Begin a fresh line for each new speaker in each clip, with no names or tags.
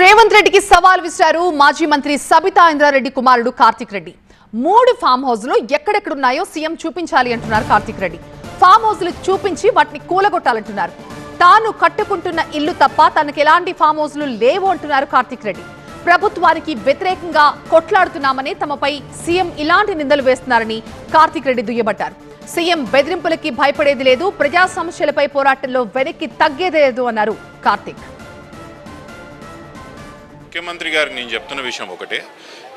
రేవంత్ రెడ్డికి సవాల్ విసిరారు మాజీ మంత్రి సబితా ఇంద్రారెడ్డి కుమారుడు కార్తిక్ రెడ్డి. మూడు ఫామ్ హౌస్లు ఎక్కడెక్కడున్నాయో సీఎం చూపించాలి అంటున్నారు కార్తిక్ రెడ్డి. ఫామ్ హౌస్లు చూపించి వాటిని కూలగొట్టాలంటున్నారు. తాను కట్టుకుంటున్న ఇల్లు తప్ప తనకు ఎలాంటి ఫామ్ హౌస్లు లేవు అంటున్నారు కార్తిక్ రెడ్డి. ప్రభుత్వానికి వ్యతిరేకంగా కొట్లాడుతున్నామని తమపై సీఎం ఇలాంటి నిందలు వేస్తున్నారని కార్తిక్ రెడ్డి దుయ్యబట్టారు సీఎం బెదిరింపులకి భయపడేది లేదు ప్రజా సమస్యలపై పోరాటంలో వెనక్కి తగ్గేదే లేదు అన్నారు కార్తిక్.
ముఖ్యమంత్రి గారు నేను చెప్తున్న విషయం ఒకటే.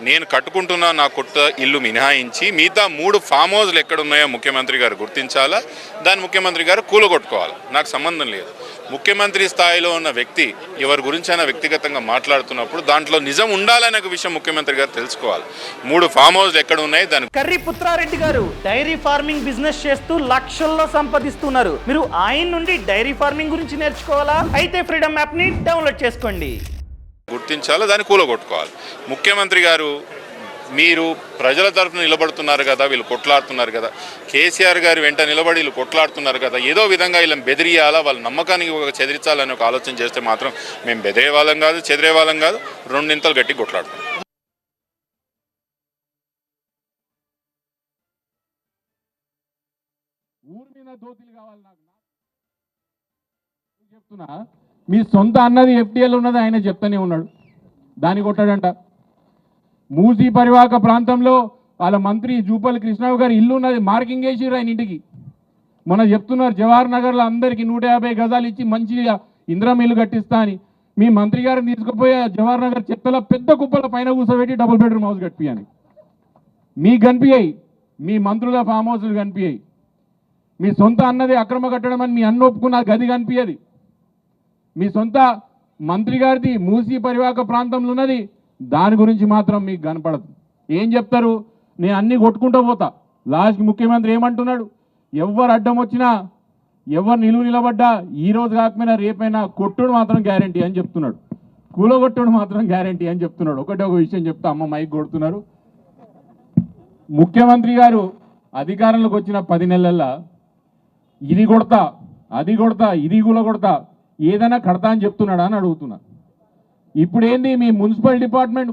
నేను కట్టుకుంటున్న నా కొత్త ఇల్లు మినహాయించి మిగతా మూడు ఫామ్ హౌస్లు ఎక్కడున్నాయో ముఖ్యమంత్రి గారు గుర్తించాలా? దాన్ని ముఖ్యమంత్రి గారు కూలగొట్టుకోవాలి? నాకు సంబంధం లేదు. ముఖ్యమంత్రి స్థాయిలో ఉన్న వ్యక్తి ఎవరి గురించి అయినా వ్యక్తిగతంగా మాట్లాడుతున్నప్పుడు దాంట్లో నిజం ఉండాలనే ఒక విషయం ముఖ్యమంత్రి గారు తెలుసుకోవాలి. మూడు ఫామ్ హౌస్లు ఎక్కడ ఉన్నాయి దాని
కర్రీ పుత్రారెడ్డి గారు డైరీ ఫార్మింగ్ బిజినెస్ చేస్తూ లక్షల్లో సంపాదిస్తున్నారు. మీరు ఆయన నుండి డైరీ ఫార్మింగ్ గురించి నేర్చుకోవాలా? అయితే ఫ్రీడమ్ యాప్ని డౌన్లోడ్ చేసుకోండి.
గుర్తించాలి దాన్ని కూలగొట్టుకోవాలి. ముఖ్యమంత్రి గారు మీరు ప్రజల తరఫున నిలబడుతున్నారు కదా వీళ్ళు కొట్లాడుతున్నారు కదా కేసీఆర్ గారు వెంట నిలబడి వీళ్ళు కొట్లాడుతున్నారు కదా ఏదో విధంగా వీళ్ళని బెదిరియాలా వాళ్ళ నమ్మకానికి ఒక చెదిరించాలని ఒక ఆలోచన చేస్తే మాత్రం మేము బెదిరే వాళ్ళం కాదు చెదిరే వాళ్ళం కాదు రెండింతలు గట్టి కొట్లాడుతాం
ఊరి మీద దోతిలు కావాలి నాకు. చెప్తున్నా మీ సొంత అన్నది ఎఫ్టీఎల్ ఉన్నది ఆయన చెప్తూనే ఉన్నాడు. దాన్ని కొట్టాడంట. మూసీ పరివాహక ప్రాంతంలో వాళ్ళ మంత్రి జూపల్లి కృష్ణరావు గారి ఇల్లు ఉన్నది మార్కింగ్ వేసిరు ఆయన ఇంటికి. మొన్న చెప్తున్నారు జవహర్ నగర్లో అందరికి నూట యాభై గజాలు ఇచ్చి మంచిగా ఇంద్రం ఇల్లు కట్టిస్తా అని. మీ మంత్రి గారిని తీసుకుపోయి జవహర్ నగర్ చెత్తల పెద్ద కుప్పల పైన కూర్చోబెట్టి డబుల్ బెడ్రూమ్ హౌస్ కట్టియాలి మీకు కనిపించాయి మీ మంత్రుల ఫామ్ హౌస్లు కనిపించాయి మీ సొంత అన్నది అక్రమ కట్టడం అని మీ అన్న ఒప్పుకున్న గది కనిపించదు మీ సొంత మంత్రి గారిది మూసీ పరివాహక ప్రాంతంలో ఉన్నది దాని గురించి మాత్రం మీకు కనపడదు. ఏం చెప్తారు? నేను అన్ని కొట్టుకుంటూ పోతా. లాస్ట్కి ముఖ్యమంత్రి ఏమంటున్నాడు? ఎవరు అడ్డం వచ్చినా ఎవరు నిలువు నిలబడ్డా ఈ రోజు కాకపోయినా రేపైనా కొట్టుడు మాత్రం గ్యారంటీ అని చెప్తున్నాడు. కూలగొట్టుడు మాత్రం గ్యారంటీ అని చెప్తున్నాడు. ఒకటే ఒక విషయం చెప్తా అమ్మ మైక్ కొడుతున్నారు. ముఖ్యమంత్రి గారు అధికారంలోకి వచ్చిన పది నెలల్లో ఇది కొడతా అది కొడతా ఇది కూల కొడతా ఏదైనా కడతా అని చెప్తున్నాడా అని అడుగుతున్నా. ఇప్పుడేంది మీ మున్సిపల్ డిపార్ట్మెంట్